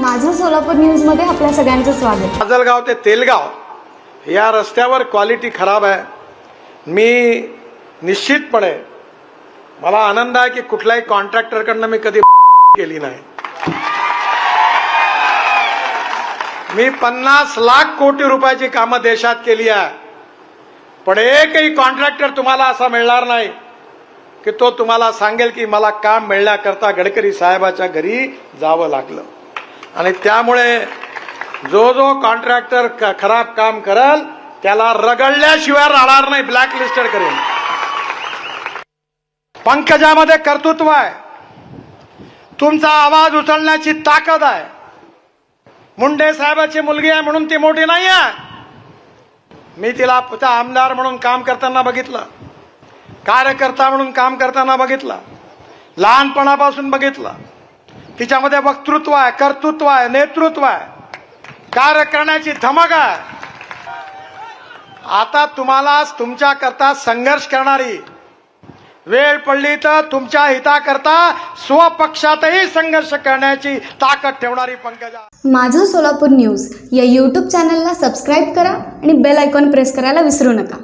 माझं सोलापूर न्यूजमध्ये आपल्या सगळ्यांचं स्वागत. माजलगाव ते तेलगाव या रस्त्यावर क्वालिटी खराब आहे. मी निश्चितपणे मला आनंद आहे की कुठल्याही कॉन्ट्रॅक्टरकडनं मी कधी केली नाही. मी पन्नास लाख कोटी रुपयाची कामं देशात केली आहे. पण एकही कॉन्ट्रॅक्टर तुम्हाला असा मिळणार नाही की तो तुम्हाला सांगेल की मला काम मिळण्याकरता गडकरी साहेबाच्या घरी जावं लागलं. आणि त्यामुळे जो जो कॉन्ट्रॅक्टर खराब काम करल त्याला रगडल्याशिवाय राहणार नाही ब्लॅक लिस्टेड करेल. पंकजामध्ये कर्तृत्व आहे. तुमचा आवाज उचलण्याची ताकद आहे. मुंडे साहेबाची मुलगी आहे म्हणून ती मोठी नाही आहे. मी तिला पुन्हा आमदार म्हणून काम करताना बघितलं. कार्यकर्ता म्हणून काम करताना बघितलं. लहानपणापासून बघितलं. तिच्यामध्ये वक्तृत्व आहे कर्तृत्व आहे नेतृत्व आहे. कार्य करण्याची धमक आहे. आता तुम्हाला तुमच्या करता संघर्ष करणारी वेळ पडली तर तुमच्या हिताकरता स्वपक्षातही संघर्ष करण्याची ताकद ठेवणारी पंकजा. माझं सोलापूर न्यूज या यूट्यूब चॅनलला सबस्क्राईब करा आणि बेल आयकॉन प्रेस करायला विसरू नका.